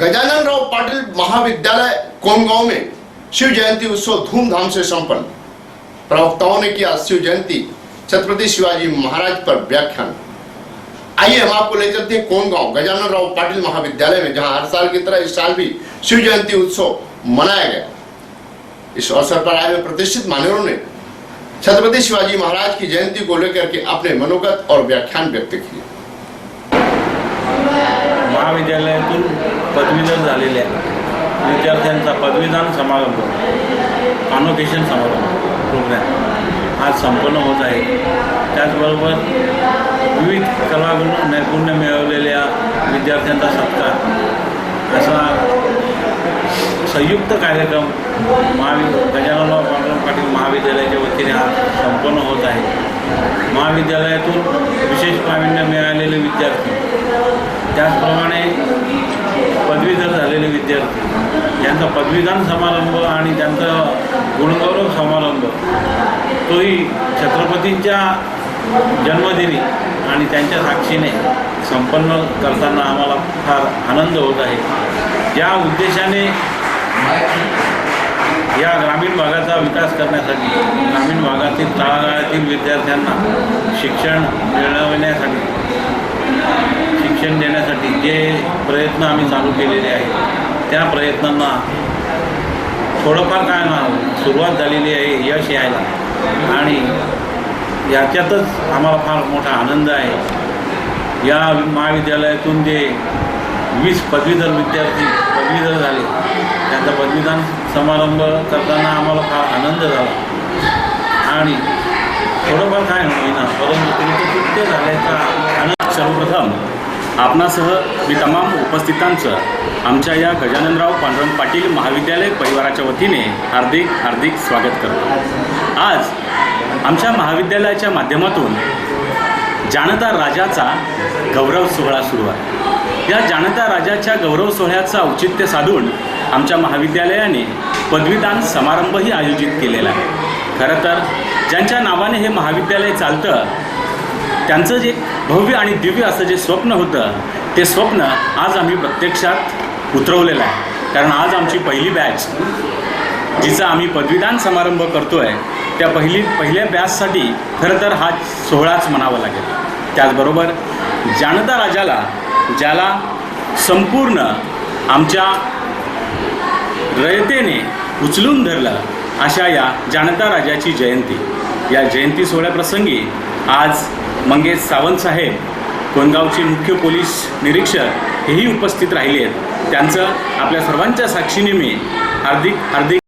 गजानन राव पाटिल महाविद्यालय कोनगांव में शिव जयंती उत्सव धूमधाम से संपन्न। प्रवक्ताओं ने किया शिव जयंती, छत्रपति शिवाजी महाराज पर व्याख्यान। आइए हम आपको ले चलते हैं कोनगांव गजानन राव पाटिल महाविद्यालय में, जहाँ हर साल की तरह इस साल भी शिव जयंती उत्सव मनाया गया। इस अवसर पर आए प्रतिष्ठित मान्यवरों ने छत्रपति शिवाजी महाराज की जयंती को लेकर के अपने मनोगत और व्याख्यान व्यक्त किए। महाविद्यालयातून पदवीधर झालेल्या विद्यार्थ्यांचा पदवीदान समारंभ कॉन्व्होकेशन समारंभ प्रोग्रॅम आज संपन्न होत आहे. त्याचबरोबर विविध कलागुण नैपुण्य मिळवलेल्या विद्यार्थ्यांचा सत्कार. असा संयुक्त कार्यक्रम महावि गजाननराव पांडुरंग पाटील महाविद्यालयाच्या वतीने आज संपन्न होत आहे. महाविद्यालयातून विशेष प्रावीण्य मिळालेले विद्यार्थी त्याचप्रमाणे विद्यार्थी. यांचा पदवीदान समारंभ आणि त्यांचा गुणगौरव समारंभ. तोही छत्रपतींच्या जन्मदिनी आणि त्यांच्या साक्षीने संपन्न करताना आम्हाला फार आनंद होत आहे. ज्या उद्देशाने या ग्रामीण भागाचा विकास करण्यासाठी ग्रामीण भागातील तळागाळातील विद्यार्थ्यांना शिक्षण मिळवण्यासाठी शिक्षण देण्यासाठी जे प्रयत्न आम्ही चालू केलेले आहेत त्या प्रयत्नांना थोडंफार काय ना सुरुवात झालेली आहे यश यायला. आणि याच्यातच आम्हाला फार मोठा आनंद आहे. या महाविद्यालयातून जे वीस पदवीधर विद्यार्थी पदवीधर झाले त्यांचा पदवीदान समारंभ करताना आम्हाला फार आनंद झाला. आणि थोडंफार काय होईना परंतु कृतकृत्य झाल्याचा आनंद सर्वप्रथम आपणासह मी तमाम उपस्थितांचं आमच्या या गजाननराव पांडुरंग पाटील महाविद्यालय परिवाराच्या वतीने हार्दिक हार्दिक स्वागत करतो. आज आमच्या महाविद्यालयाच्या माध्यमातून जाणता राजाचा गौरव सोहळा सुरू आहे. या जाणता राजाच्या गौरव सोहळ्याचं औचित्य साधून आमच्या महाविद्यालयाने पदवीदान समारंभही आयोजित केलेला आहे. खरं तर ज्यांच्या नावाने हे महाविद्यालय चालतं त्यांचं जे भव्य आणि दिव्य असं जे स्वप्न होतं ते स्वप्न आज आम्ही प्रत्यक्षात उतरवलेलं आहे. कारण आज आमची पहिली बॅच जिचा आम्ही पदवीदान समारंभ करतो आहे त्या पहिली पहिल्या बॅचसाठी खरं तर हा सोहळाच म्हणावा लागेल. त्याचबरोबर जानता राजाला ज्याला संपूर्ण आमच्या रयतेने उचलून धरलं अशा या जानता राजाची जयंती. या जयंती सोहळ्याप्रसंगी आज मंगेश सावंत साहेब कोणगावचे मुख्य पोलीस निरीक्षक हेही उपस्थित राहिले आहेत. त्यांचं आपल्या सर्वांच्या साक्षीने मी हार्दिक हार्दिक